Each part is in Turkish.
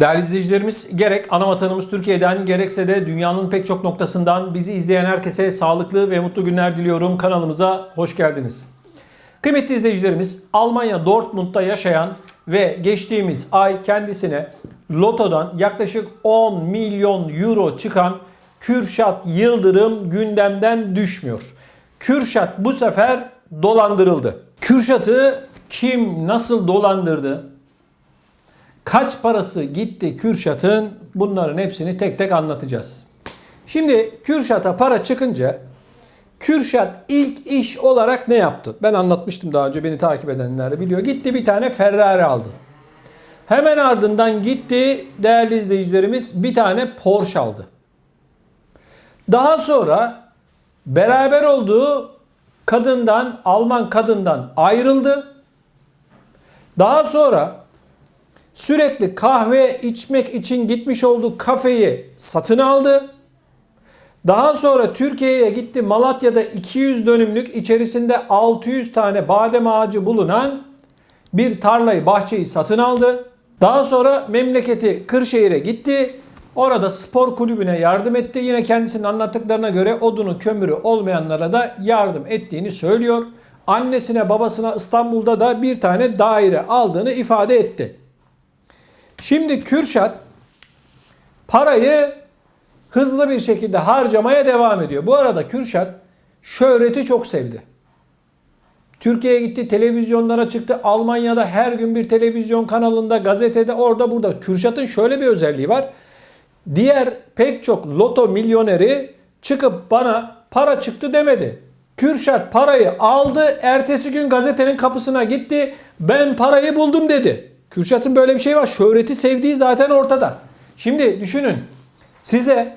Değerli izleyicilerimiz gerek ana vatanımız Türkiye'den gerekse de dünyanın pek çok noktasından bizi izleyen herkese sağlıklı ve mutlu günler diliyorum. Kanalımıza hoş geldiniz. Kıymetli izleyicilerimiz Almanya Dortmund'da yaşayan ve geçtiğimiz ay kendisine lotodan yaklaşık 10 milyon euro çıkan Kürşat Yıldırım gündemden düşmüyor. Kürşat bu sefer dolandırıldı. Kürşat'ı kim nasıl dolandırdı? Kaç parası gitti Kürşat'ın? Bunların hepsini tek tek anlatacağız. Şimdi Kürşat'a para çıkınca Kürşat ilk iş olarak ne yaptı? Ben anlatmıştım daha önce beni takip edenler biliyor. Gitti bir tane Ferrari aldı. Hemen ardından gitti değerli izleyicilerimiz bir tane Porsche aldı. Daha sonra beraber olduğu kadından, Alman kadından ayrıldı. Daha sonra sürekli kahve içmek için gitmiş olduğu kafeyi satın aldı. Daha sonra Türkiye'ye gitti. Malatya'da 200 dönümlük içerisinde 600 tane badem ağacı bulunan bir tarlayı, bahçeyi satın aldı. Daha sonra memleketi Kırşehir'e gitti. Orada spor kulübüne yardım etti. Yine kendisinin anlattıklarına göre odunu kömürü olmayanlara da yardım ettiğini söylüyor. Annesine babasına İstanbul'da da bir tane daire aldığını ifade etti. Şimdi Kürşat parayı hızlı bir şekilde harcamaya devam ediyor. Bu arada Kürşat şöhreti çok sevdi. Türkiye'ye gitti, televizyonlara çıktı. Almanya'da her gün bir televizyon kanalında, gazetede, orada burada. Kürşat'ın şöyle bir özelliği var. Diğer pek çok loto milyoneri çıkıp bana para çıktı demedi. Kürşat parayı aldı, ertesi gün gazetenin kapısına gitti. Ben parayı buldum dedi. Kürşat'ın böyle bir şey var. Şöhreti sevdiği zaten ortada. Şimdi düşünün. Size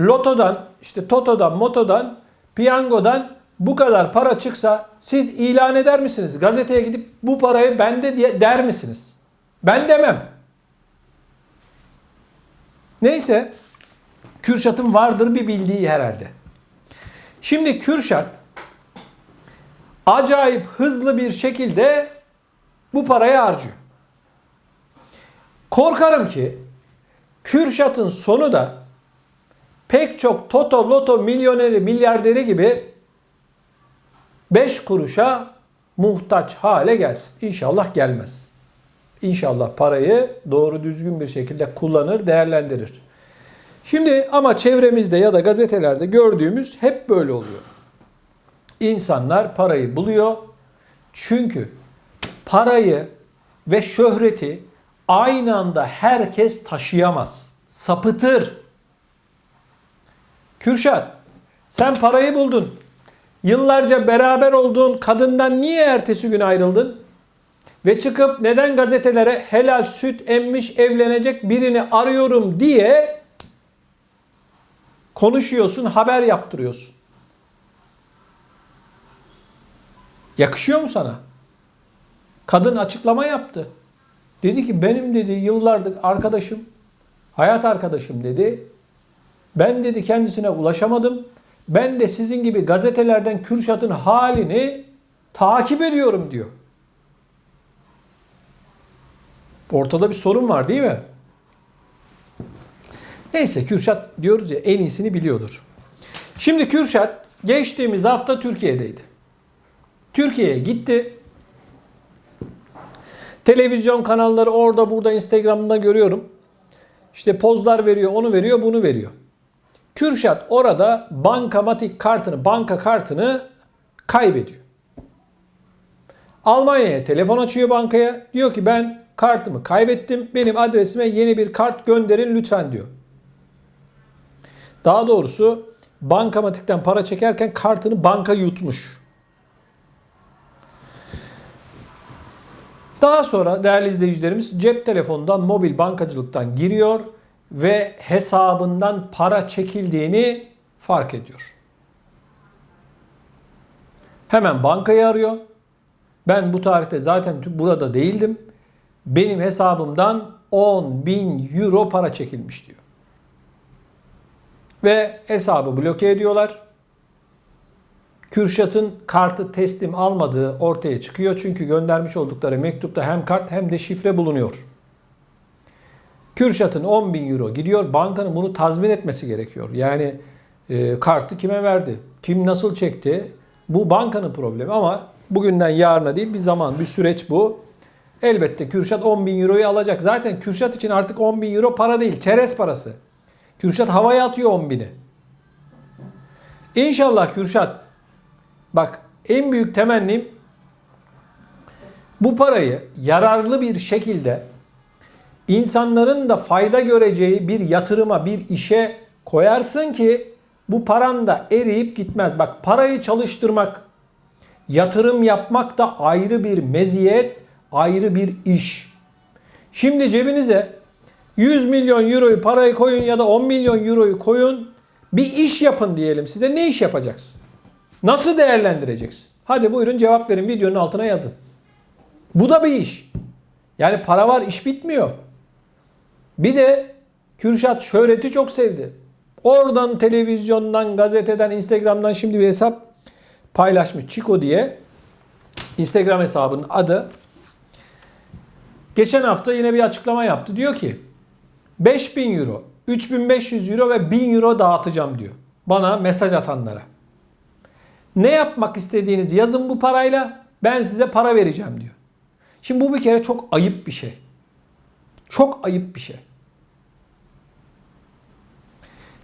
lotodan, işte totodan, motodan, piyangodan bu kadar para çıksa siz ilan eder misiniz? Gazeteye gidip bu parayı bende diye der misiniz? Ben demem. Neyse Kürşat'ın vardır bir bildiği herhalde. Şimdi Kürşat acayip hızlı bir şekilde bu parayı harcıyor. Korkarım ki Kürşat'ın sonu da pek çok toto loto milyoneri milyarderi gibi 5 kuruşa muhtaç hale gelsin. İnşallah gelmez. İnşallah parayı doğru düzgün bir şekilde kullanır, değerlendirir. Şimdi ama çevremizde ya da gazetelerde gördüğümüz hep böyle oluyor. İnsanlar parayı buluyor. Çünkü parayı ve şöhreti aynı anda herkes taşıyamaz. Sapıtır. Kürşat, sen parayı buldun. Yıllarca beraber olduğun kadından niye ertesi gün ayrıldın? Ve çıkıp neden gazetelere helal süt emmiş evlenecek birini arıyorum diye konuşuyorsun, haber yaptırıyorsun. Yakışıyor mu sana? Kadın açıklama yaptı. Dedi ki benim dedi yıllardır arkadaşım, hayat arkadaşım dedi. Ben dedi kendisine ulaşamadım. Ben de sizin gibi gazetelerden Kürşat'ın halini takip ediyorum diyor. Ortada bir sorun var değil mi? Neyse Kürşat diyoruz ya en iyisini biliyordur. Şimdi Kürşat geçtiğimiz hafta Türkiye'deydi. Türkiye'ye gitti. Televizyon kanalları orada burada Instagram'da görüyorum. İşte pozlar veriyor, onu veriyor, bunu veriyor. Kürşat orada bankamatik kartını, banka kartını kaybediyor. Almanya'ya telefon açıyor bankaya. Diyor ki ben kartımı kaybettim. Benim adresime yeni bir kart gönderin lütfen diyor. Daha doğrusu bankamatikten para çekerken kartını banka yutmuş. Daha sonra değerli izleyicilerimiz cep telefonundan mobil bankacılıktan giriyor ve hesabından para çekildiğini fark ediyor. Hemen bankayı arıyor. Ben bu tarihte zaten burada değildim. Benim hesabımdan 10 bin euro para çekilmiş diyor. Ve hesabı bloke ediyorlar. Kürşat'ın kartı teslim almadığı ortaya çıkıyor. Çünkü göndermiş oldukları mektupta hem kart hem de şifre bulunuyor. Kürşat'ın 10 bin euro gidiyor. Bankanın bunu tazmin etmesi gerekiyor. Yani e, kartı kime verdi? Kim nasıl çekti? Bu bankanın problemi ama bugünden yarına değil bir zaman, bir süreç bu. Elbette Kürşat 10 bin euroyu alacak. Zaten Kürşat için artık 10 bin euro para değil, çerez parası. Kürşat havaya atıyor 10 bini. İnşallah Kürşat, bak en büyük temennim bu parayı yararlı bir şekilde insanların da fayda göreceği bir yatırıma, bir işe koyarsın ki bu paran da eriyip gitmez. Bak parayı çalıştırmak, yatırım yapmak da ayrı bir meziyet, ayrı bir iş. Şimdi cebinize 100 milyon euroyu parayı koyun ya da 10 milyon euroyu koyun. Bir iş yapın diyelim size. Ne iş yapacaksın? Nasıl değerlendireceksin? Hadi buyurun cevap verin videonun altına yazın. Bu da bir iş. Yani para var iş bitmiyor. Bir de Kürşat şöhreti çok sevdi. Oradan televizyondan, gazeteden, Instagram'dan şimdi bir hesap paylaşmış. Chico diye. Instagram hesabının adı. Geçen hafta yine bir açıklama yaptı. Diyor ki 5000 euro, 3500 euro ve 1000 euro dağıtacağım diyor. Bana mesaj atanlara. Ne yapmak istediğinizi yazın bu parayla ben size para vereceğim diyor. Şimdi bu bir kere çok ayıp bir şey. Çok ayıp bir şey.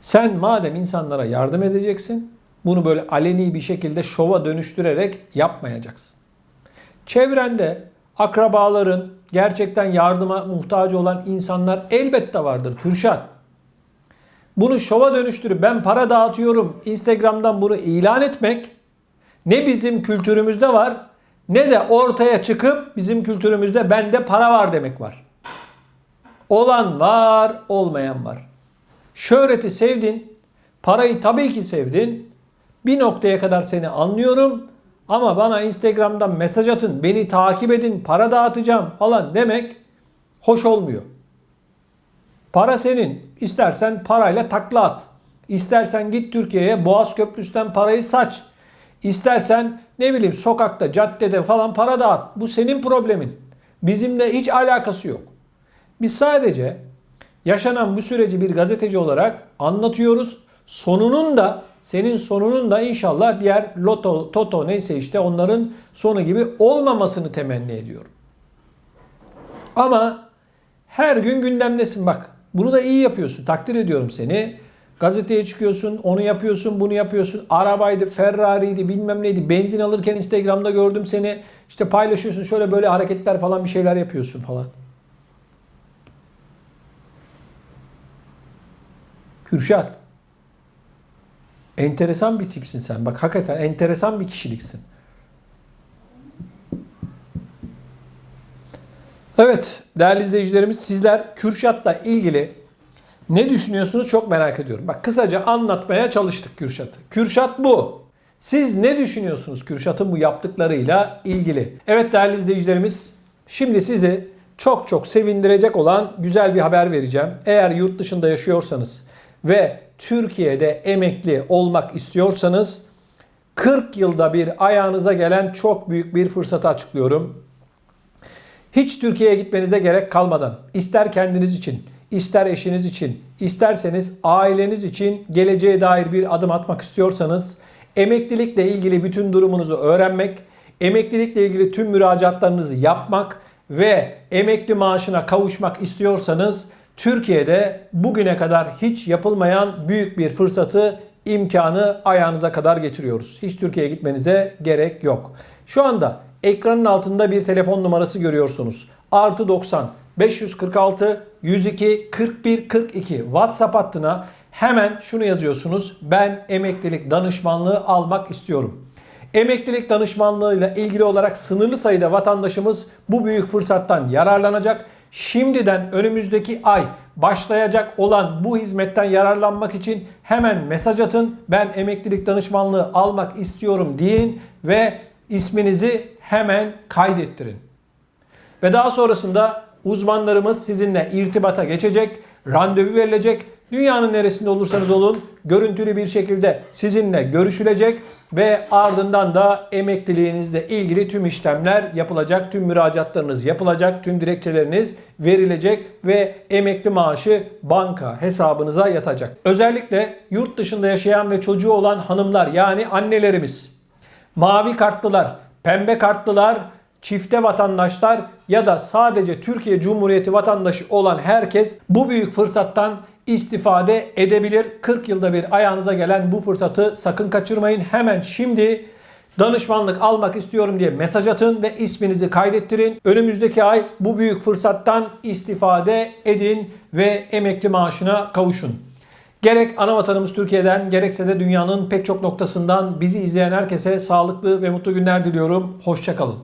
Sen madem insanlara yardım edeceksin, bunu böyle aleni bir şekilde şova dönüştürerek yapmayacaksın. Çevrende akrabaların gerçekten yardıma muhtaç olan insanlar elbette vardır Kürşat. Bunu şova dönüştürüp ben para dağıtıyorum Instagram'dan bunu ilan etmek ne bizim kültürümüzde var ne de ortaya çıkıp bizim kültürümüzde bende para var demek var. Olan var, olmayan var. Şöhreti sevdin, parayı tabii ki sevdin. Bir noktaya kadar seni anlıyorum ama bana Instagram'dan mesaj atın, beni takip edin, para dağıtacağım falan demek hoş olmuyor. Para senin. İstersen parayla takla at. İstersen git Türkiye'ye Boğaz Köprüsü'nden parayı saç. İstersen ne bileyim sokakta, caddede falan para dağıt. Bu senin problemin. Bizimle hiç alakası yok. Biz sadece yaşanan bu süreci bir gazeteci olarak anlatıyoruz. Sonunun da senin sonunun da inşallah diğer loto, toto neyse işte onların sonu gibi olmamasını temenni ediyorum. Ama her gün gündemdesin bak. Bunu da iyi yapıyorsun. Takdir ediyorum seni. Gazeteye çıkıyorsun, onu yapıyorsun, bunu yapıyorsun. Arabaydı, Ferrari'ydi, bilmem neydi. Benzin alırken Instagram'da gördüm seni. İşte paylaşıyorsun, şöyle böyle hareketler falan bir şeyler yapıyorsun falan. Kürşat. Enteresan bir tipsin sen. Bak hakikaten enteresan bir kişiliksin. Evet değerli izleyicilerimiz sizler Kürşat'la ilgili ne düşünüyorsunuz çok merak ediyorum. Bak kısaca anlatmaya çalıştık Kürşat'ı. Kürşat bu. Siz ne düşünüyorsunuz Kürşat'ın bu yaptıklarıyla ilgili? Evet değerli izleyicilerimiz şimdi sizi çok çok sevindirecek olan güzel bir haber vereceğim. Eğer yurt dışında yaşıyorsanız ve Türkiye'de emekli olmak istiyorsanız 40 yılda bir ayağınıza gelen çok büyük bir fırsatı açıklıyorum. Hiç Türkiye'ye gitmenize gerek kalmadan ister kendiniz için, ister eşiniz için, isterseniz aileniz için geleceğe dair bir adım atmak istiyorsanız emeklilikle ilgili bütün durumunuzu öğrenmek, emeklilikle ilgili tüm müracaatlarınızı yapmak ve emekli maaşına kavuşmak istiyorsanız Türkiye'de bugüne kadar hiç yapılmayan büyük bir fırsatı, imkanı ayağınıza kadar getiriyoruz. Hiç Türkiye'ye gitmenize gerek yok. Şu anda ekranın altında bir telefon numarası görüyorsunuz. Artı 90 546 102 41 42 WhatsApp hattına hemen şunu yazıyorsunuz. Ben emeklilik danışmanlığı almak istiyorum. Emeklilik danışmanlığıyla ilgili olarak sınırlı sayıda vatandaşımız bu büyük fırsattan yararlanacak. Şimdiden önümüzdeki ay başlayacak olan bu hizmetten yararlanmak için hemen mesaj atın. Ben emeklilik danışmanlığı almak istiyorum deyin ve isminizi hemen kaydettirin. Ve daha sonrasında uzmanlarımız sizinle irtibata geçecek, randevu verilecek. Dünyanın neresinde olursanız olun görüntülü bir şekilde sizinle görüşülecek ve ardından da emekliliğinizle ilgili tüm işlemler yapılacak, tüm müracaatlarınız yapılacak, tüm dilekçeleriniz verilecek ve emekli maaşı banka hesabınıza yatacak. Özellikle yurt dışında yaşayan ve çocuğu olan hanımlar yani annelerimiz, mavi kartlılar, pembe kartlılar, çifte vatandaşlar ya da sadece Türkiye Cumhuriyeti vatandaşı olan herkes bu büyük fırsattan istifade edebilir. 40 yılda bir ayağınıza gelen bu fırsatı sakın kaçırmayın. Hemen şimdi danışmanlık almak istiyorum diye mesaj atın ve isminizi kaydettirin. Önümüzdeki ay bu büyük fırsattan istifade edin ve emekli maaşına kavuşun. Gerek ana vatanımız Türkiye'den gerekse de dünyanın pek çok noktasından bizi izleyen herkese sağlıklı ve mutlu günler diliyorum. Hoşçakalın.